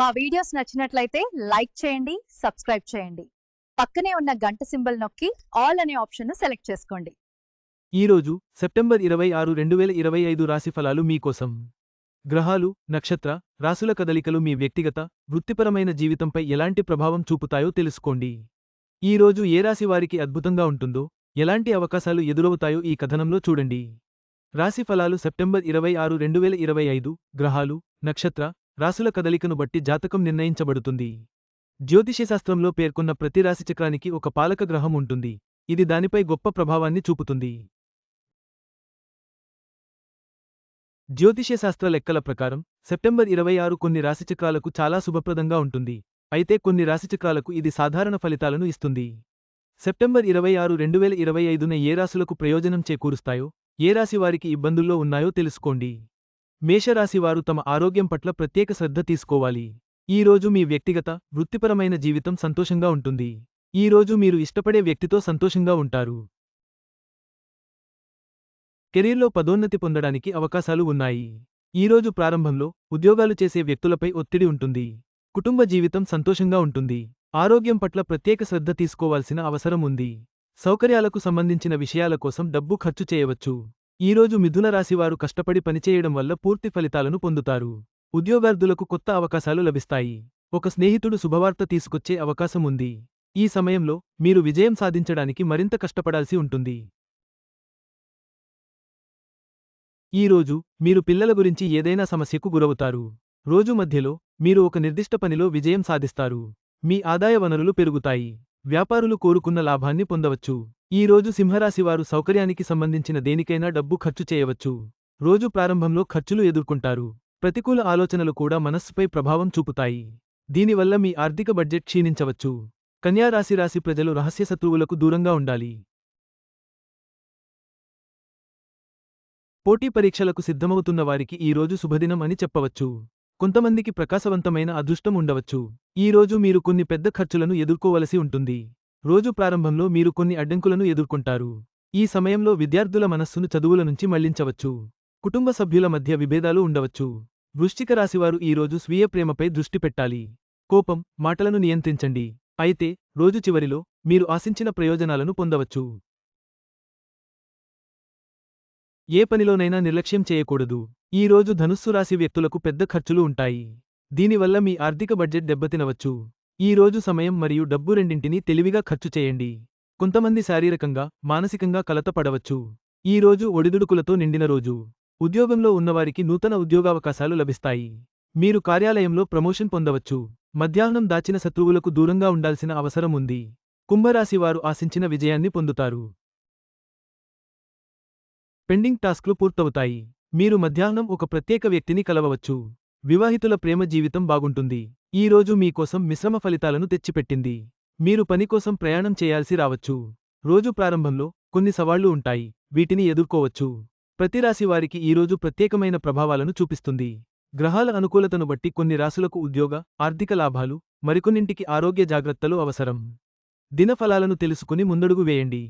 మా వీడియోస్ నచ్చినట్లయితే లైక్ చేయండి సబ్స్క్రైబ్ చేయండి. పక్కనే ఉన్న గంట సింబల్ నొక్కి ఆల్ అనే ఆప్షన్ను సెలెక్ట్ చేసుకోండి. ఈరోజు సెప్టెంబర్ ఇరవై ఆరు రెండు వేల ఇరవై ఐదు రాశిఫలాలు మీకోసం. గ్రహాలు నక్షత్ర రాసుల కదలికలు మీ వ్యక్తిగత వృత్తిపరమైన జీవితంపై ఎలాంటి ప్రభావం చూపుతాయో తెలుసుకోండి. ఈ రోజు ఏ రాశి వారికి అద్భుతంగా ఉంటుందో ఎలాంటి అవకాశాలు ఎదురవుతాయో ఈ కథనంలో చూడండి. రాశి ఫలాలు సెప్టెంబర్ ఇరవై ఆరు రెండు వేల ఇరవై ఐదు గ్రహాలు నక్షత్ర రాసుల కదలికను బట్టి జాతకం నిర్ణయించబడుతుంది. జ్యోతిష్యశాస్త్రంలో పేర్కొన్న ప్రతి రాశిచక్రానికి ఒక పాలక గ్రహం ఉంటుంది. ఇది దానిపై గొప్ప ప్రభావాన్ని చూపుతుంది. జ్యోతిషశాస్త్ర లెక్కల ప్రకారం సెప్టెంబర్ ఇరవై ఆరు కొన్ని రాశిచక్రాలకు చాలా శుభప్రదంగా ఉంటుంది. అయితే కొన్ని రాశిచక్రాలకు ఇది సాధారణ ఫలితాలను ఇస్తుంది. సెప్టెంబర్ ఇరవై ఆరు రెండు వేల ఇరవై ఐదున ఏ రాశులకు ప్రయోజనం చేకూరుస్తాయో ఏ రాశి వారికి ఇబ్బందుల్లో ఉన్నాయో తెలుసుకోండి. మేషరాశివారు తమ ఆరోగ్యం పట్ల ప్రత్యేక శ్రద్ధ తీసుకోవాలి. ఈ రోజు మీ వ్యక్తిగత వృత్తిపరమైన జీవితం సంతోషంగా ఉంటుంది. ఈ రోజు మీరు ఇష్టపడే వ్యక్తితో సంతోషంగా ఉంటారు. కెరీర్లో పదోన్నతి పొందడానికి అవకాశాలు ఉన్నాయి. ఈరోజు ప్రారంభంలో ఉద్యోగాలు చేసే వ్యక్తులపై ఒత్తిడి ఉంటుంది. కుటుంబ జీవితం సంతోషంగా ఉంటుంది. ఆరోగ్యం పట్ల ప్రత్యేక శ్రద్ధ తీసుకోవాల్సిన అవసరం ఉంది. సౌకర్యాలకు సంబంధించిన విషయాల కోసం డబ్బు ఖర్చు చేయవచ్చు. ఈరోజు మిథున రాశివారు కష్టపడి పనిచేయడం వల్ల పూర్తి ఫలితాలను పొందుతారు. ఉద్యోగార్థులకు కొత్త అవకాశాలు లభిస్తాయి. ఒక స్నేహితుడు శుభవార్త తీసుకొచ్చే అవకాశం ఉంది. ఈ సమయంలో మీరు విజయం సాధించడానికి మరింత కష్టపడాల్సి ఉంటుంది. ఈ రోజు మీరు పిల్లల గురించి ఏదైనా సమస్యకు గురవుతారు. రోజు మధ్యలో మీరు ఒక నిర్దిష్ట పనిలో విజయం సాధిస్తారు. మీ ఆదాయ వనరులు పెరుగుతాయి. వ్యాపారులు కోరుకున్న లాభాన్ని పొందవచ్చు. ఈ రోజు సింహరాశివారు సౌకర్యానికి సంబంధించిన దేనికైనా డబ్బు ఖర్చు చేయవచ్చు. రోజు ప్రారంభంలో ఖర్చులు ఎదుర్కొంటారు. ప్రతికూల ఆలోచనలు కూడా మనస్సుపై ప్రభావం చూపుతాయి. దీనివల్ల మీ ఆర్థిక బడ్జెట్ క్షీణించవచ్చు. కన్యారాశి రాశి ప్రజలు రహస్య శత్రువులకు దూరంగా ఉండాలి. పోటీ పరీక్షలకు సిద్ధమవుతున్న వారికి ఈ రోజు శుభదినం అని చెప్పవచ్చు. కొంతమందికి ప్రకాశవంతమైన అదృష్టం ఉండవచ్చు. ఈరోజు మీరు కొన్ని పెద్ద ఖర్చులను ఎదుర్కోవలసి ఉంటుంది. రోజు ప్రారంభంలో మీరు కొన్ని అడ్డంకులను ఎదుర్కొంటారు. ఈ సమయంలో విద్యార్థుల మనస్సును చదువుల నుంచి మళ్ళించవచ్చు. కుటుంబ సభ్యుల మధ్య విభేదాలు ఉండవచ్చు. వృశ్చిక రాశివారు ఈరోజు స్వీయ ప్రేమపై దృష్టి పెట్టాలి. కోపం మాటలను నియంత్రించండి. అయితే రోజు చివరిలో మీరు ఆశించిన ప్రయోజనాలను పొందవచ్చు. ఏ పనిలోనైనా నిర్లక్ష్యం చేయకూడదు. ఈ రోజు ధనుస్సు రాశి వ్యక్తులకు పెద్ద ఖర్చులు ఉంటాయి. దీనివల్ల మీ ఆర్థిక బడ్జెట్ దెబ్బతినవచ్చు. ఈ రోజు సమయం మరియు డబ్బు రెండింటినీ తెలివిగా ఖర్చు చేయండి. కొంతమంది శారీరకంగా మానసికంగా కలత పడవచ్చు ఈ రోజు ఒడిదుడుకులతో నిండిన రోజు. ఉద్యోగంలో ఉన్నవారికి నూతన ఉద్యోగావకాశాలు లభిస్తాయి. మీరు కార్యాలయంలో ప్రమోషన్ పొందవచ్చు. మధ్యాహ్నం దాచిన శత్రువులకు దూరంగా ఉండాల్సిన అవసరం ఉంది. కుంభరాశివారు ఆశించిన విజయాన్ని పొందుతారు. పెండింగ్ టాస్క్లు పూర్తవుతాయి. మీరు మధ్యాహ్నం ఒక ప్రత్యేక వ్యక్తిని కలవవచ్చు. వివాహితుల ప్రేమ జీవితం బాగుంటుంది. ఈరోజు మీకోసం మిశ్రమ ఫలితాలను తెచ్చిపెట్టింది. మీరు పని కోసం ప్రయాణం చేయాల్సి రావచ్చు. రోజు ప్రారంభంలో కొన్ని సవాళ్ళు ఉంటాయి. వీటిని ఎదుర్కోవచ్చు. ప్రతి రాశి వారికి ఈరోజు ప్రత్యేకమైన ప్రభావాలను చూపిస్తుంది. గ్రహాల అనుకూలతను బట్టి కొన్ని రాశులకు ఉద్యోగ ఆర్థిక లాభాలు మరికొన్నింటికి ఆరోగ్య జాగ్రత్తలు అవసరం. దినఫలాలను తెలుసుకుని ముందడుగు వేయండి.